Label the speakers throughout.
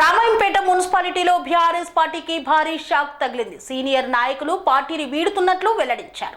Speaker 1: రామాయంపేట మున్సిపాలిటీలో బీఆర్ఎస్ పార్టీకి భారీ షాక్ తగిలింది. సీనియర్ నాయకులు పార్టీని వీడుతున్నట్లు వెల్లడించారు.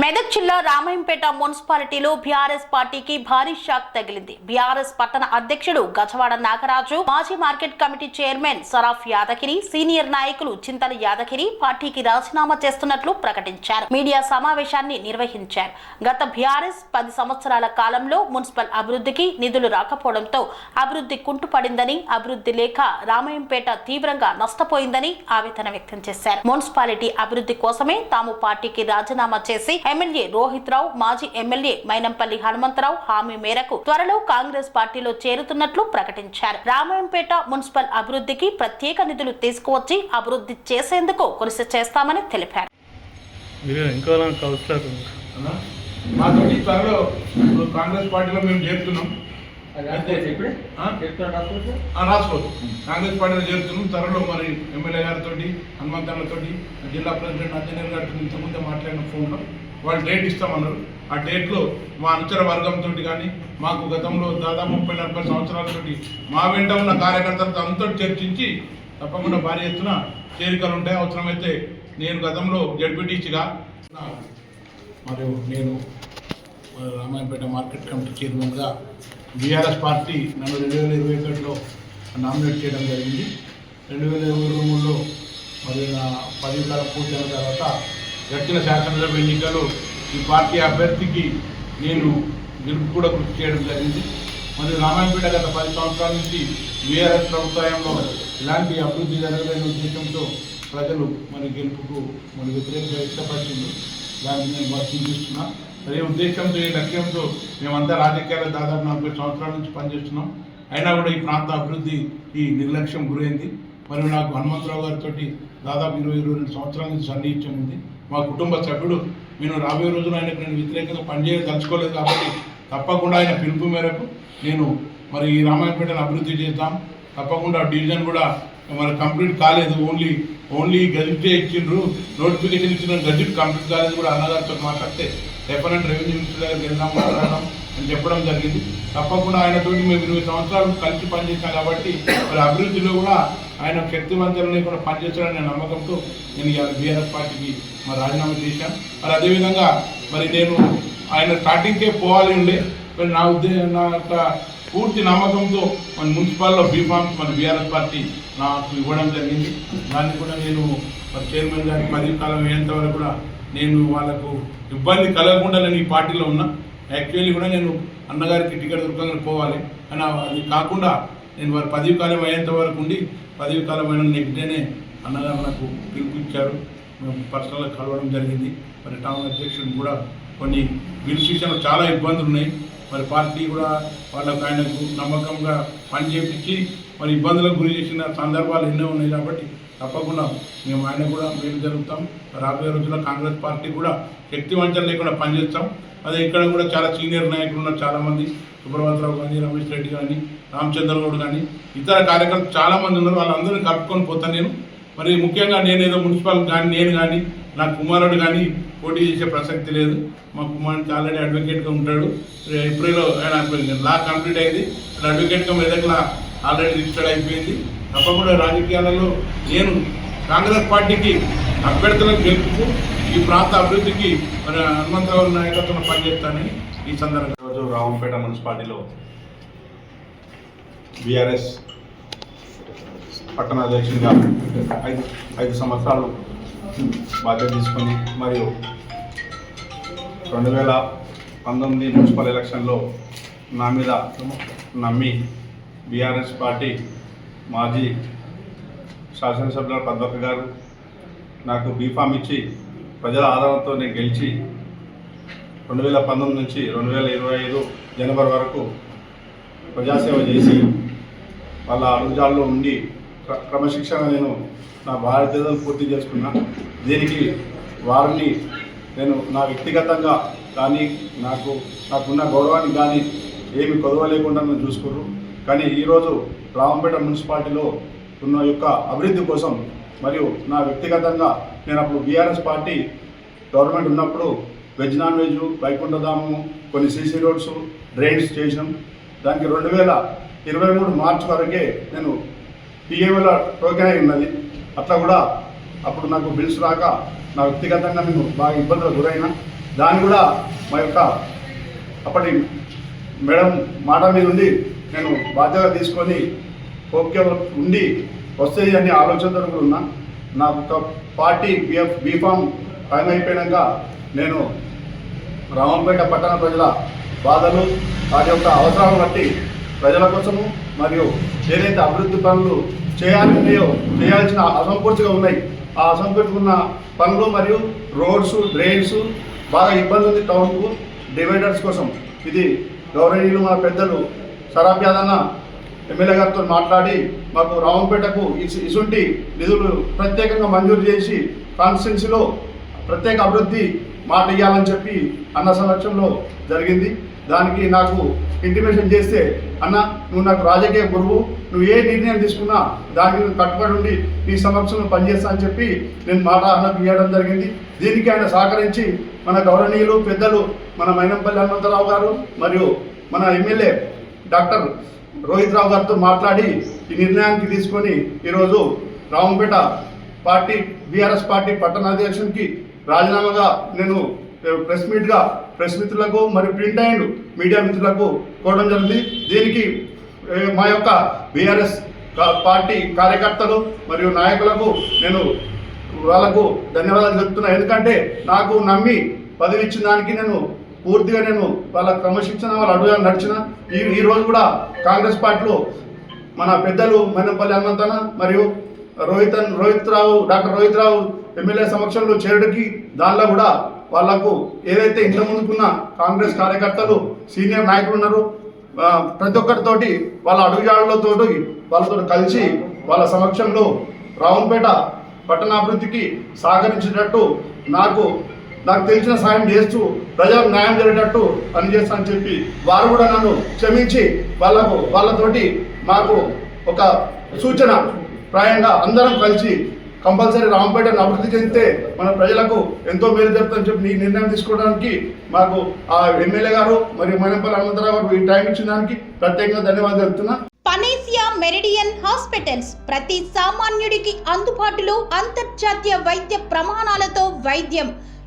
Speaker 1: మెదక్ జిల్లా రామాయంపేట మున్సిపాలిటీలో బీఆర్ఎస్ పార్టీకి భారీ షాక్ తగిలింది. బీఆర్ఎస్ పట్టణ అధ్యక్షుడు గజవాడ నాగరాజు మాజీ market committee chairman Saraf Yadagiri senior నాయకులు చింతల యాదగిరి పార్టీకి రాజీనామా చేస్తున్నట్లు ప్రకటించారు. మీడియా సమావేశాన్ని నిర్వహించారు. గత బీఆర్ఎస్ పది సంవత్సరాల కాలంలో మున్సిపల్ అభివృద్ధికి నిధులు రాకపోవడంతో అభివృద్ధి కుంటుపడిందని అభివృద్ధి లేక రామాయంపేట తీవ్రంగా నష్టపోయిందని ఆవేదన వ్యక్తం చేశారు. మున్సిపాలిటీ అభివృద్ధి కోసమే తాము పార్టీకి రాజీనామా చేసి ఎమ్మెల్యే రోహిత్ రావు మాజీ ఎమ్మెల్యే మైనంపల్లి హనుమంతరావు హామీ మేరకు త్వరలో కాంగ్రెస్ పార్టీలో చేరుతున్నట్లు ప్రకటించారు. రామాయంపేట మున్సిపల్ అభివృద్ధికి ప్రత్యేక నిధులు తీసుకువచ్చి అభివృద్ధి చేసేందుకు కృషి చేస్తామని తెలిపారు.
Speaker 2: మాతోటి త్వరలో కాంగ్రెస్ పార్టీలో మేము చేరుతున్నాం. రాసుకోవచ్చు కాంగ్రెస్ పార్టీలో చేరుతున్నాం. త్వరలో మరి ఎమ్మెల్యే గారితో హనుమంతన్నతో జిల్లా ప్రెసిడెంట్ అంజనీర్ గారితో ఇంతకుముందే మాట్లాడిన ఫోన్లో వాళ్ళు డేట్ ఇస్తామన్నారు. ఆ డేట్లో మా అనుచర వర్గంతో కానీ మాకు గతంలో దాదాపు ముప్పై నలభై సంవత్సరాలతోటి మా వెంట ఉన్న కార్యకర్తలతో అంతా చర్చించి తప్పకుండా భారీ ఎత్తున చేరికలు ఉంటాయి. అవసరమైతే నేను గతంలో జడ్పీటీసీగా మరియు నేను రామాయణపేట మార్కెట్ కమిటీ చైర్మన్గా బీఆర్ఎస్ పార్టీ నన్ను రెండు వేల ఇరవై ఒకటిలో నామినేట్ చేయడం జరిగింది. రెండు వేల ఇరవై మూడులో మరి నా పదవి కాలం పూర్తయిన తర్వాత గడిచిన శాసనసభ ఎన్నికలో ఈ పార్టీ అభ్యర్థికి నేను గెలుపు కూడా కృషి చేయడం జరిగింది. మరియు రామాయణపేట గత పది సంవత్సరాల నుంచి వీఆర్ఎస్ ప్రభుత్వంలో ఇలాంటి అభివృద్ధి జరగలేని ఉద్దేశంతో ప్రజలు మన గెలుపుకు మన వ్యతిరేకంగా వ్యక్తపరిచింది దాన్ని నేను వర్తించుస్తున్నా అదే ఉద్దేశంతో ఈ లక్ష్యంతో మేమంతా రాజకీయాలు దాదాపు నలభై సంవత్సరాల నుంచి పనిచేస్తున్నాం. అయినా కూడా ఈ ప్రాంత అభివృద్ధి ఈ నిర్లక్ష్యం గురైంది. మరియు నాకు హనుమంతరావు గారితో దాదాపు ఇరవై ఇరవై రెండు సంవత్సరాల నుంచి సన్నిహిత్యం ఉంది మా కుటుంబ సభ్యుడు. నేను రాబోయే రోజున ఆయనకు నేను వ్యతిరేకంగా పనిచేయదలుచుకోలేదు కాబట్టి తప్పకుండా ఆయన పిలుపు మేరకు నేను మరి ఈ రామాయణపేటను అభివృద్ధి చేద్దాం. తప్పకుండా డివిజన్ కూడా మరి కంప్లీట్ కాలేదు. ఓన్లీ ఓన్లీ గజిటే ఇచ్చిండ్రు. నోటిఫికేషన్ ఇచ్చిన గజిట్ కంప్లీట్ కాలేదు కూడా అన్నగారితో మాట్లాడితే డెఫినెట్ రెవెన్యూ మినిస్టర్ దగ్గరికి వెళ్దాం మాట్లాడదాం అని చెప్పడం జరిగింది. తప్పకుండా ఆయనతోటి మేము ఇరవై సంవత్సరాలు కలిసి పనిచేసాం కాబట్టి మరి అభివృద్ధిలో కూడా ఆయన శక్తివంతులు కూడా పనిచేస్తాడనే నమ్మకంతో నేను ఇవాళ బీఆర్ఎస్ పార్టీకి మరి రాజీనామా చేశాను. మరి అదేవిధంగా మరి నేను ఆయన స్టార్టింగ్కే పోవాలి ఉండే మరి నా ఉద్దేశం నా యొక్క పూర్తి నమ్మకంతో మన మున్సిపాల్లో బీఫామ్స్ మన బీఆర్ఎస్ పార్టీ నాకు ఇవ్వడం జరిగింది. దాన్ని కూడా నేను మరి చైర్మన్ గారికి పదవి కాలం అయ్యేంత వరకు కూడా నేను వాళ్ళకు ఇబ్బంది కలగకుండా నేను ఈ పార్టీలో ఉన్నా. యాక్చువల్లీ కూడా నేను అన్నగారికి టికెట్ దొరకగానే పోవాలి. కానీ అది కాకుండా నేను వారి పదవి కాలం అయ్యేంత వరకు ఉండి పదవి కాలం అయిన నెక్స్ట్ డేనే అన్నగారు నాకు పిలుపునిచ్చారు మేము పర్సనల్గా కలవడం జరిగింది. మరి టౌన్ అధ్యక్షుడు కూడా కొన్ని బిల్స్ విషయంలో చాలా ఇబ్బందులు ఉన్నాయి. మరి పార్టీ కూడా వాళ్ళకు ఆయనకు నమ్మకంగా పనిచేపించి మరి ఇబ్బందులకు గురి చేసిన సందర్భాలు ఎన్నో ఉన్నాయి కాబట్టి తప్పకుండా మేము ఆయన కూడా మేము జరుగుతాం రాబోయే రోజుల్లో కాంగ్రెస్ పార్టీ కూడా శక్తి వంచన లేకుండా పనిచేస్తాం. అదే ఇక్కడ కూడా చాలా సీనియర్ నాయకులు ఉన్నారు చాలామంది. సుబ్రహ్మణ్యరావు కానీ రమేష్ రెడ్డి కానీ రామచంద్రగౌడ్ కానీ ఇతర కార్యకర్తలు చాలామంది ఉన్నారు. వాళ్ళందరినీ కలుపుకొని పోతాను నేను. మరి ముఖ్యంగా నేను ఏదో మున్సిపల్ కానీ నేను కానీ నా కుమారుడు కానీ పోటీ చేసే ప్రసక్తి లేదు. మా కుమారుడికి ఆల్రెడీ అడ్వకేట్గా ఉంటాడు. ఏప్రిల్లో ఆయన లా కంప్లీట్ అయింది. అడ్వకేట్గా మెదక్లా ఆల్రెడీ రిజిస్టర్డ్ అయిపోయింది. తప్పకుండా రాజకీయాలలో నేను కాంగ్రెస్ పార్టీకి అభ్యర్థులను గెలుపుకు ఈ ప్రాంత అభివృద్ధికి మన హనుమంతరావు నాయకత్వం పనిచేస్తానని ఈ సందర్భంగా
Speaker 3: రోజు రావంపేట మున్సిపాలిటీలో బీఆర్ఎస్ పట్టణ అధ్యక్షుడిగా ఐదు ఐదు సంవత్సరాలు బాధ్యత తీసుకుని మరియు రెండు వేల పంతొమ్మిది మున్సిపల్ ఎలక్షన్లో నా మీద నమ్మి బీఆర్ఎస్ పార్టీ మాజీ శాసనసభ్యుల పద్మక్క గారు నాకు బీఫామ్ ఇచ్చి ప్రజల ఆదరణతో నేను గెలిచి రెండు వేల పంతొమ్మిది నుంచి రెండు వేల ఇరవై ఐదు జనవరి వరకు ప్రజాసేవ చేసి వాళ్ళ అడుగుజాల్లో ఉండి క్రమశిక్షణ నేను నా బాధ్యతలు పూర్తి చేసుకున్నా. దీనికి వారిని నేను నా వ్యక్తిగతంగా కానీ నాకు నాకున్న గౌరవానికి కానీ ఏమి కొదవ లేకుండా నన్ను చూసుకుర్రు. కానీ ఈరోజు రామంపేట మున్సిపాలిటీలో ఉన్న యొక్క అభివృద్ధి కోసం మరియు నా వ్యక్తిగతంగా నేను అప్పుడు బీఆర్ఎస్ పార్టీ గవర్నమెంట్ ఉన్నప్పుడు వెజ్ నాన్ వెజ్ వైకుంఠధామము కొన్ని సీసీ రోడ్స్ డ్రైన్స్ చేసినాం. దానికి రెండు వేల ఇరవై మూడు మార్చి వరకే నేను టీఏవీల టోకెన్ అయి ఉన్నది. అట్లా కూడా అప్పుడు నాకు బిల్స్ రాక నా వ్యక్తిగతంగా నేను బాగా ఇబ్బందులకు గురైన. దాన్ని కూడా మా యొక్క అప్పటి మేడం మాట మీద ఉండి నేను బాధ్యత తీసుకొని ఓకే ఉండి వస్తాయి అనే ఆలోచనతో కూడా ఉన్నా. నా పార్టీ బిఎఫ్ బీఫామ్ టైం అయిపోయాక నేను రామంపేట పట్టణ ప్రజల బాధలు వారి యొక్క అవసరాలను బట్టి ప్రజల కోసము మరియు ఏదైతే అభివృద్ధి పనులు చేయాలన్నాయో చేయాల్సిన అసంపూర్తిగా ఉన్నాయి. ఆ అసంపూర్తిగా ఉన్న పనులు మరియు రోడ్స్ డ్రైన్స్ బాగా ఇబ్బంది ఉంది టౌన్కు డివైడర్స్ కోసం. ఇది గౌరవనీయులు మన పెద్దలు సరాబ్ యాదన్న ఎమ్మెల్యే గారితో మాట్లాడి మాకు రావంపేటకు ఇసు- ఇసుంటి నిధులు ప్రత్యేకంగా మంజూరు చేసి కాన్స్టిట్యున్సీలో ప్రత్యేక అభివృద్ధి మాట ఇవ్వాలని చెప్పి అన్న సమక్షంలో జరిగింది. దానికి నాకు ఇంటిమేషన్ చేస్తే అన్న నువ్వు నాకు రాజకీయ గురువు నువ్వు ఏ నిర్ణయం తీసుకున్నా దానికి నువ్వు కట్టుబడి ఉండి నీ సమక్షంలో పనిచేస్తా అని చెప్పి నేను మాట అన్నకు ఇవ్వడం జరిగింది. దీనికి ఆయన సహకరించి మన గౌరవనీయులు పెద్దలు మన మైనంపల్లి హనుమంతరావు గారు మరియు మన ఎమ్మెల్యే డాక్టర్ రోహిత్ రావు గారితో మాట్లాడి ఈ నిర్ణయానికి తీసుకొని ఈరోజు రావంపేట పార్టీ బీఆర్ఎస్ పార్టీ పట్టణ అధ్యక్షునికి రాజీనామాగా నేను ప్రెస్ మీట్గా ప్రెస్ మిత్రులకు మరియు ప్రింట్ అండ్ మీడియా మిత్రులకు కోవడం జరిగింది. దీనికి మా యొక్క బీఆర్ఎస్ పార్టీ కార్యకర్తలు మరియు నాయకులకు నేను వాళ్ళకు ధన్యవాదాలు చెప్తున్నా. ఎందుకంటే నాకు నమ్మి పదవి ఇచ్చిన దానికి నేను పూర్తిగా నేను వాళ్ళ క్రమశిక్షణ వాళ్ళ అడుగు నడిచిన. ఈ ఈ రోజు కూడా కాంగ్రెస్ పార్టీలో మన పెద్దలు మైనంపల్లి హనుమంతన మరియు రోహిత్ రోహిత్ రావు డాక్టర్ రోహిత్ రావు ఎమ్మెల్యే సమక్షంలో చేరుడికి దానిలో కూడా వాళ్ళకు ఏదైతే ఇంత ముందుకున్న కాంగ్రెస్ కార్యకర్తలు సీనియర్ నాయకులు ఉన్నారు ప్రతి ఒక్కరితోటి వాళ్ళ అడుగుజాడలతోటి వాళ్ళతో కలిసి వాళ్ళ సమక్షంలో రావుపేట పట్టణాభివృద్ధికి సహకరించినట్టు నాకు నాకు తెలిసిన సాయం చేస్తూ ప్రజలకు న్యాయం జరిగేటట్టు పనిచేస్తానని చెప్పి వారు కూడా నన్ను క్షమించి వాళ్ళకు వాళ్ళతోటి మాకు ఒక సూచన ప్రాయంగా అందరం కలిసి కంపల్సరీ రామపేటను అభివృద్ధి చెందితే మన ప్రజలకు ఎంతో మేలు జరుగుతుందని చెప్పి ఈ నిర్ణయం తీసుకోవడానికి మాకు ఆ ఎమ్మెల్యే గారు మరియు మైనంపల్లి హనుమంతరావు గారు ఈ టైం ఇచ్చిన దానికి ప్రత్యేకంగా ధన్యవాదాలు చెప్తున్నా
Speaker 1: పనేసియా మెరిడియన్ హాస్పిటల్స్ ప్రతి సామాన్యుడికి అందుబాటులో అంతర్జాతీయ వైద్య ప్రమాణాలతో వైద్యం.